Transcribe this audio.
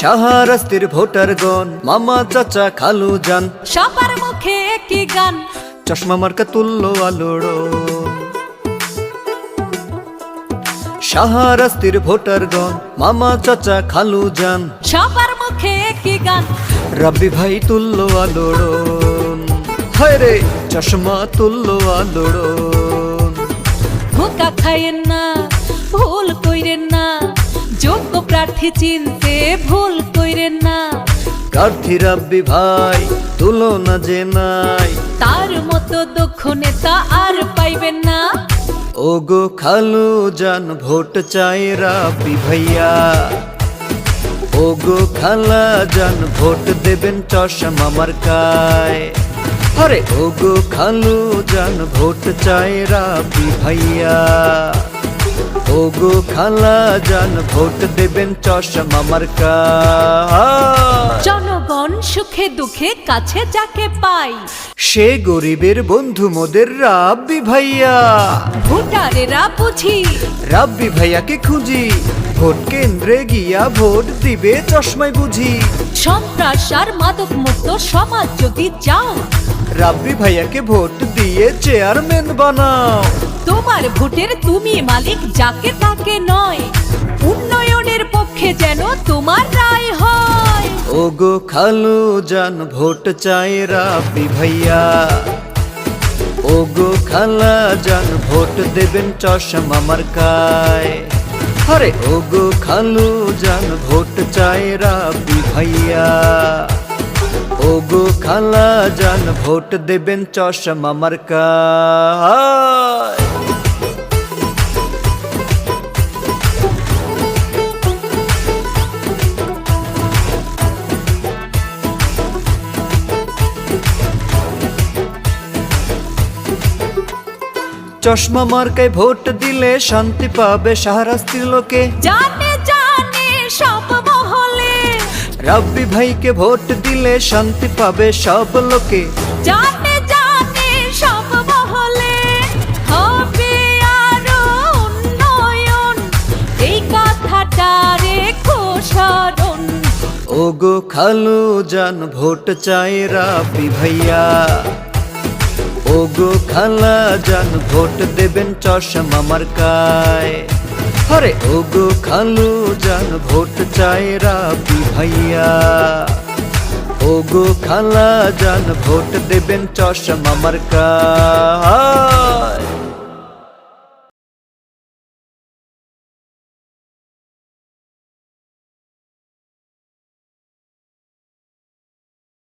শাহরাস্তির ভোটারগণ মামা চাচা খালু যান সবার মুখে একই গান। চশমা মার্কা তুল্য আলোড়ো শাহরাস্তির ভোটারগণ মামা চাচা খালু যান সবার মুখে একই গান। রাব্বি ভাই তুল্য আলোড়ো হায় রে চশমা তুল্য আলোড়ো ধোকা খাইয়েন না ভুল কইরেন না যোগ্য প্রার্থী চিনতে ভুল কইরেন না। প্রার্থী রাব্বি ভাই তুলনা যে নাই। তার মতো দক্ষ নেতা আর পাইবেন না। ওগো খালু জান ভোট চাই রাব্বি ভাইয়া। ওগো খালা জান ভোট দেবেন চশমা মার্কায়। আরে! ওগো খালু জান ভোট চাই রাব্বি ভাইয়া। ওগো খালা জান ভোট দেবেন চশমা মার্কায় জনগণ সুখে দুঃখে কাছে যাকে পাই। সে গরিবের বন্ধু মোদের রাব্বি ভাইয়া। ভোটারেরা বুঝি। রাব্বি ভাইয়াকে খুঁজি ভোট কেন্দ্রে গিয়া ভোট দিবে চশমায় বুঝি। সন্ত্রাস আর মাদক মুক্ত সমাজ যদি চাও রাব্বি ভাইয়াকে ভোট দিয়ে চেয়ারম্যান বানাও। তোমার ভোটের তুমি মালিক যাকে তাকে নয়। উন্নয়নের পক্ষে যেন তোমার রায় হয়। ওগো খালু জান ভোট চাই রাব্বি ভাইয়া। ওগো খালা জান ভোট দেবেন চশমা মার্কায়। আরে। ওগো খালু জান ভোট চাই রাব্বি ভাইয়া। ওগো খালা জান ভোট দেবেন চশমা মার্কায়। চশমা মার্কায় ভোট দিলে শান্তি পাবে সাহারাস্তির লোকে। জানে জানে সব মহলে। রাব্বি ভাইকে ভোট দিলে শান্তি পাবে সব লোকে। জানে জানে সব মহলে হবে আরও উন্নয়ন। এই কথাটা রেখো স্মরণ। ওগো খালু জান ভোট চাই রাব্বি ভাইয়া। ওগো খালা যান ভোট দেবেন চশমা মার্কায় আরে। ওগো খালু যান ভোট চাই রাবি ভাইয়া। ওগো খালা যান ভোট দেবেন চশমা মার্কায়